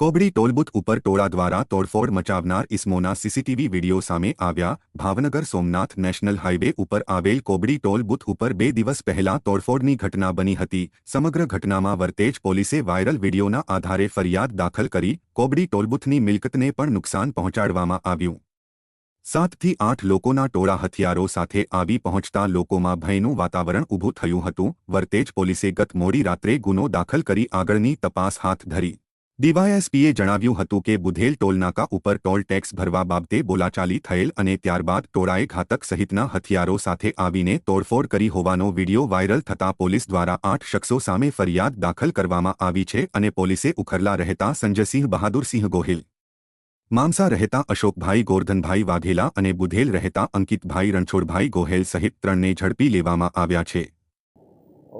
કોબડી ટોલબુથ ઉપર ટોળા દ્વારા તોડફોડ મચાવનાર ઇસ્મોના સીસીટીવી વીડિયો સામે આવ્યા ભાવનગર સોમનાથ નેશનલ હાઇવે ઉપર આવેલ કોબડી ટોલબુથ ઉપર બે દિવસ પહેલા તોડફોડની ઘટના બની હતી. સમગ્ર ઘટનામાં વર્તેજ પોલીસે વાયરલ વિડીયોના આધારે ફરિયાદ દાખલ કરી કોબડી ટોલબુથની મિલકતને પણ નુકસાન પહોંચાડવામાં આવ્યું. સાતથી આઠ લોકોના ટોળા હથિયારો સાથે આવી પહોંચતા લોકોમાં ભયનું વાતાવરણ ઊભું થયું હતું. વર્તેજ પોલીસે ગત મોડી રાત્રે ગુનો દાખલ કરી આગળની તપાસ હાથ ધરી. ડીવાયએસપીએ જણાવ્યું હતું કે બુધેલ ટોલનાકા ઉપર ટોલ ટેક્સ ભરવા બાબતે બોલાચાલી થયેલ અને ત્યારબાદ ટોળાએ ઘાતક સહિતના હથિયારો સાથે આવીને તોડફોડ કરી હોવાનો વીડિયો વાયરલ થતા પોલીસ દ્વારા આઠ શખ્સો સામે ફરિયાદ દાખલ કરવામાં આવી છે અને પોલીસે ઉખરલા રહેતા સંજયસિંહ બહાદુરસિંહ ગોહિલ મામસા રહેતા અશોકભાઈ ગોરધનભાઈ વાઘેલા અને બુધેલ રહેતા અંકિતભાઈ રણછોડભાઈ ગોહેલ સહિત ત્રણને ઝડપી લેવામાં આવ્યા છે.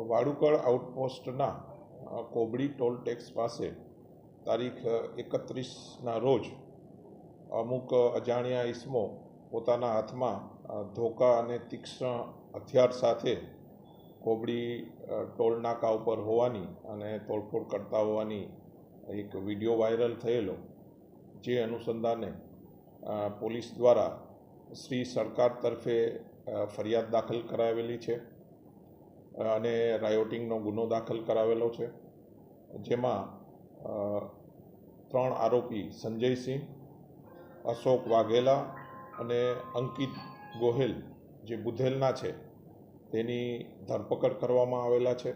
વાડુકળ આઉટપોસ્ટના કોબડી ટોલ ટેક્સ પાસે તારીખ એકત્રીસના રોજ અમુક અજાણ્યા ઈસમો પોતાના હાથમાં ધોકા અને તીક્ષ્ણ હથિયાર સાથે કોબડી ટોલનાકા ઉપર હોવાની અને તોડફોડ કરતા હોવાની એક વીડિયો વાયરલ થયેલો, જે અનુસંધાને પોલીસ દ્વારા શ્રી સરકાર તરફે ફરિયાદ દાખલ કરાવેલી છે. અને રાયોટિંગનો ગુનો દાખલ કરાવેલો છે. જેમાં ત્રણ આરોપી સંજયસિંહ, અશોક વાઘેલા અને અંકિત ગોહેલ જે બુધેલના છે, તેની ધરપકડ કરવામાં આવેલા છે.